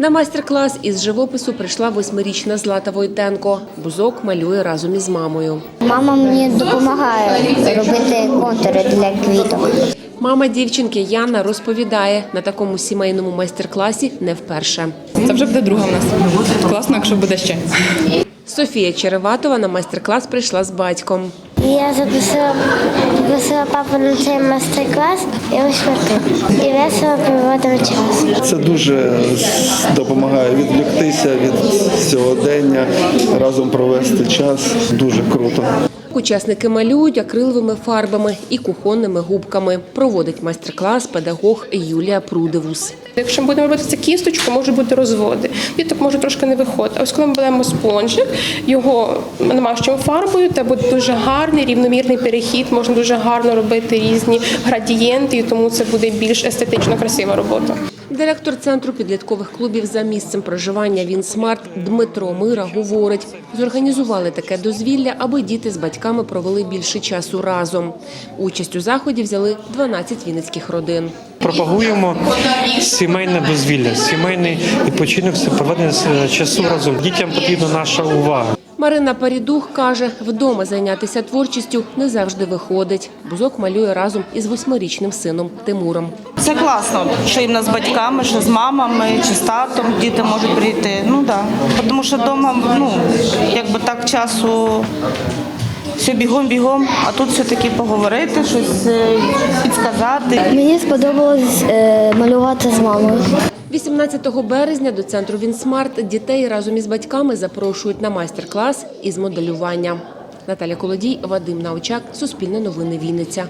На майстер-клас із живопису прийшла восьмирічна Злата Войтенко. Бузок малює разом із мамою. Мама мені допомагає робити контури для квіток. Мама дівчинки Яна розповідає, на такому сімейному майстер-класі не вперше. Це вже буде друга в нас. Класно, якщо буде ще. Софія Череватова на майстер-клас прийшла з батьком. Я запросила, запросила папу на цей майстер-клас і ось тут. І весело проводимо час. Це дуже допомагає відвлектися від сьогодення, разом провести час. Дуже круто. Учасники малюють акриловими фарбами і кухонними губками. Проводить майстер-клас педагог Юлія Прудивус. Якщо ми будемо робити це кісточку, можуть бути розводи. Діток може трошки не виходити. А ось коли ми беремо спонжик, його намащуємо фарбою, це буде дуже гарний рівномірний перехід. Можна дуже гарно робити різні градієнти, тому це буде більш естетично красива робота. Директор центру підліткових клубів за місцем проживання Він Смарт Дмитро Мира говорить, зорганізували таке дозвілля, аби діти з батьками провели більше часу разом. Участь у заході взяли 12 вінницьких родин. Пропагуємо сімейне дозвілля, сімейний відпочинок, проведення е, часу разом. Дітям потрібна наша увага. Марина Парідух каже, вдома зайнятися творчістю не завжди виходить. Бузок малює разом із восьмирічним сином Тимуром. Це класно, що іменно з батьками, що з мамами, чи з татом діти можуть прийти. Ну так. Да. Тому що вдома, ну, якби так часу все бігом-бігом, а тут все-таки поговорити, щось е, підсказати. Мені сподобалось е, малювати з мамою. 18 березня до центру Вінсмарт дітей разом із батьками запрошують на майстер-клас із моделювання. Наталя Колодій, Вадим Научак, Суспільне новини Вінниця.